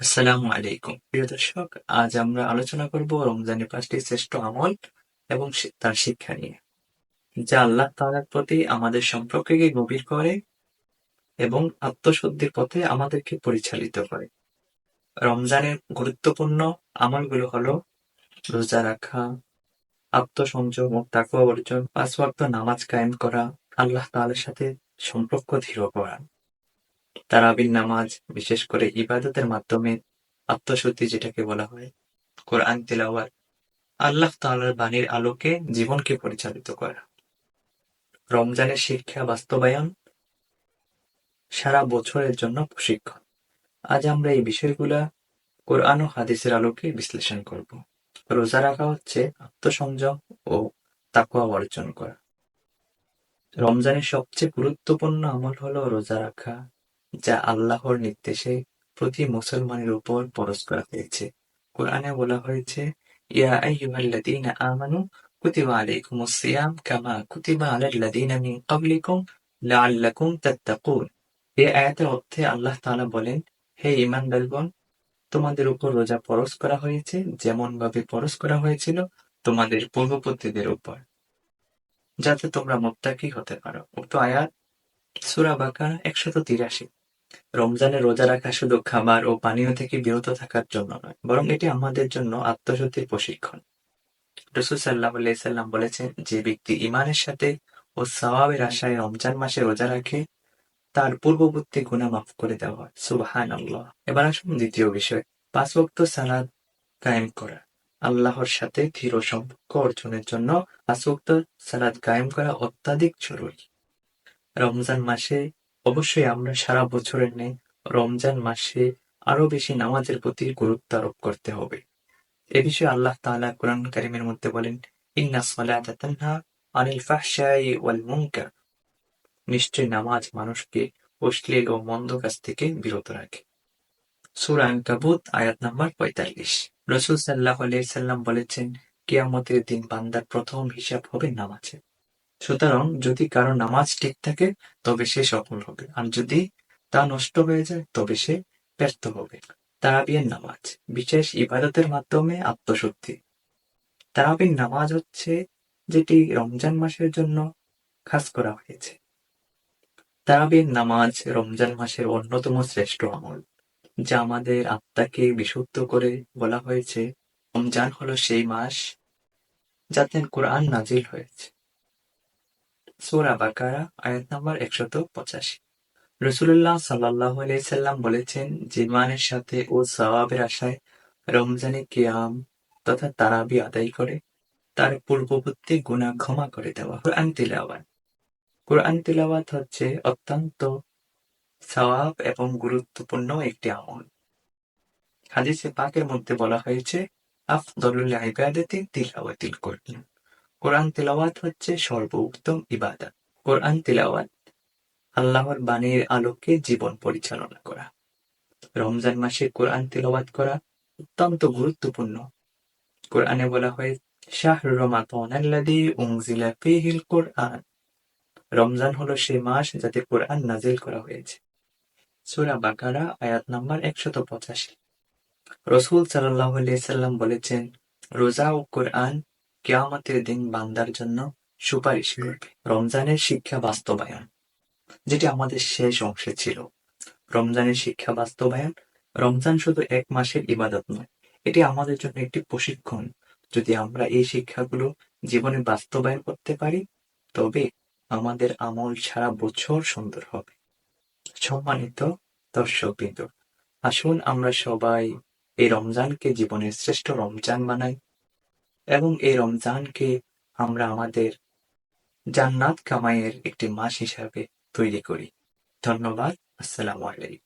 আসসালামু আলাইকুম। প্রিয় দর্শক, আজ আমরা আলোচনা করব রমজানের পাঁচটি শ্রেষ্ঠ আমল এবং তার শিক্ষা নিয়ে। যা আল্লাহ তাআলার প্রতি আমাদের সম্পর্ককে গভীর করে এবং আত্মশুদ্ধির পথে আমাদেরকে পরিচালিত করে। রমজানের গুরুত্বপূর্ণ আমলগুলো হলো রোজা রাখা, আত্মসংযম ও তাকওয়া অর্জন পাঁচ নামাজ কায়েম করা, আল্লাহ তালের সাথে সম্পর্ক দৃঢ় করা। তারাবির নামাজ, বিশেষ করে ইবাদতের মাধ্যমে আত্মশুদ্ধি যেটাকে বলা হয়, কোরআন তেলাওয়াত, আল্লাহ তাআলার বাণীর আলোকে জীবনকে পরিচালিত করা। রমজানের শিক্ষা বাস্তবায়ন সারা বছরের জন্য প্রশিক্ষণ। আজ আমরা এই বিষয়গুলা কোরআন ও হাদিসের আলোকে বিশ্লেষণ করব। রোজা রাখা হচ্ছে আত্মসংযম ও তাকওয়া অর্জন করা। রমজানের সবচেয়ে গুরুত্বপূর্ণ আমল হলো রোজা রাখা। যা আল্লাহর নির্দেশে প্রতি মুসলমানের উপর ফরজ করা হয়েছে। কোরআনে বলা হয়েছে, ইয়া আইয়ুহাল্লাযীনা আমানু কুতিবা আলাইকুমুস সিয়াম কামা কুতিবা আলাল্লাযীনা মিন ক্বাবলিকুম লাআল্লাকুম তাত্তাকুন। এই আয়াতের অর্থে আল্লাহ তাআলা বলেন, হে ঈমানদারগণ, তোমাদের উপর রোজা ফরজ করা হয়েছে যেমন ভাবে ফরজ করা হয়েছিল তোমাদের পূর্ববর্তীদের উপর। যাতে তোমরা মুত্তাকি হতে পারো। উক্ত আয়াত সূরা বাকারা একশত তিরাশি। রমজানে রোজা রাখা শুধু খাবার ও পানীয় থেকে বিরত থাকার জন্য নয়, বরং এটি আমাদের জন্য আত্মশুদ্ধির প্রশিক্ষণ। রসুল সাল্লাহ সাল্লাম বলেছেন, যে ব্যক্তি ইমানের সাথে ও সওয়াবের আশায় রমজান মাসে রোজা রাখে, তার পূর্ববর্তী গুনাহ মাফ করে দেওয়া হয়। সুবাহান আল্লাহ এবার আসুন দ্বিতীয় বিষয়, পাঁচ ওয়াক্ত সালাদ কায়েম করা। আল্লাহর সাথে দৃঢ় সম্পর্ক অর্জনের জন্য পাঁচ ওয়াক্ত সালাদ কায়েম করা অত্যাধিক জরুরি। রমজান মাসে অবশ্যই আমরা সারা বছরের নেই রমজান মাসে আরও বেশি নামাজের প্রতি গুরুত্ব আরোপ করতে হবে। এ বিষয়ে আল্লাহ তাআলা কোরআন কারিমের মধ্যে বলেন, ইন্না সালাতা তানহা আনিল ফাহশাই ওয়াল মুনকার। নিশ্চয় নামাজ মানুষকে অশ্লীল ও মন্দ কাজ থেকে বিরত রাখে। সূরা আনকাবুত আয়াত নাম্বার পঁয়তাল্লিশ। রসুল সাল্লাহ সাল্লাম বলেছেন, কিয়ামতের দিন বান্দার প্রথম হিসাব হবে নামাজে সুতরাং যদি কারও নামাজ ঠিক থাকে, তবে সে সফল হবে। আর যদি তা নষ্ট হয়ে যায়, তবে সে ব্যর্থ হবে। তারাবির নামাজ, বিশেষ ইবাদতের মাধ্যমে আত্মশুদ্ধি। তারাবির নামাজ হচ্ছে যেটি রমজান মাসের জন্য খাস করা হয়েছে। তারাবির নামাজ রমজান মাসের অন্যতম শ্রেষ্ঠ আমল, যা আমাদের আত্মাকে বিশুদ্ধ করে বলা হয়েছে। রমজান হলো সেই মাস যাতে কোরআন নাজিল হয়েছে। সূরা বাকারা, আয়াত নাম্বার একশত পঁচাশি। সাল্লাম বলেছেন সাথে ও আশায় রমজানে তথা তারাবি আদায় করে, তার পূর্ববর্তী ক্ষমা করে দেওয়া। কোরআন তিলাওয়াত। কোরআন তিলাওয়াত হচ্ছে অত্যন্ত সওয়াব এবং গুরুত্বপূর্ণ একটি আমল। হাদিসে পাকের মধ্যে বলা হয়েছে, আফদলুল ইবাদাতি তিলাওয়াতিল কোরআন। কোরআন তেলাওয়াত হচ্ছে সর্বোত্তম ইবাদত। কোরআন তেলাওয়াত আল্লাহর বাণীর আলোকে জীবন পরিচালনা করা। রমজান মাসে কোরআন তেলাওয়াত করা অত্যন্ত গুরুত্বপূর্ণ। কোরআনে বলা হয় উনজিলা ফীহিল কোরআন। রমজান হলো সেই মাস যাতে কোরআন নাজিল করা হয়েছে। সূরা বাকারা, আয়াত নাম্বার একশত পঁচাশি। রসুল সাল্লাহ সাল্লাম বলেছেন রোজা ও কোরআন কিয়ামতের দিন বান্দার জন্য সুপারিশ করবে। রমজানের শিক্ষা বাস্তবায়ন যেটি আমাদের শেষ অংশে ছিল। রমজানের শিক্ষা বাস্তবায়ন রমজান শুধু এক মাসের ইবাদত নয় এটি আমাদের জন্য একটি প্রশিক্ষণ। যদি আমরা এই শিক্ষাগুলো জীবনে বাস্তবায়ন করতে পারি তবে আমাদের আমল সারা বছর সুন্দর হবে। সম্মানিত দর্শকবৃন্দ আসুন আমরা সবাই এই রমজানকে জীবনের শ্রেষ্ঠ রমজান বানাই। এবং এই রমজানকে আমরা আমাদের জান্নাত কামাইয়ের একটি মাস হিসাবে তৈরি করি। ধন্যবাদ। আসসালামু আলাইকুম।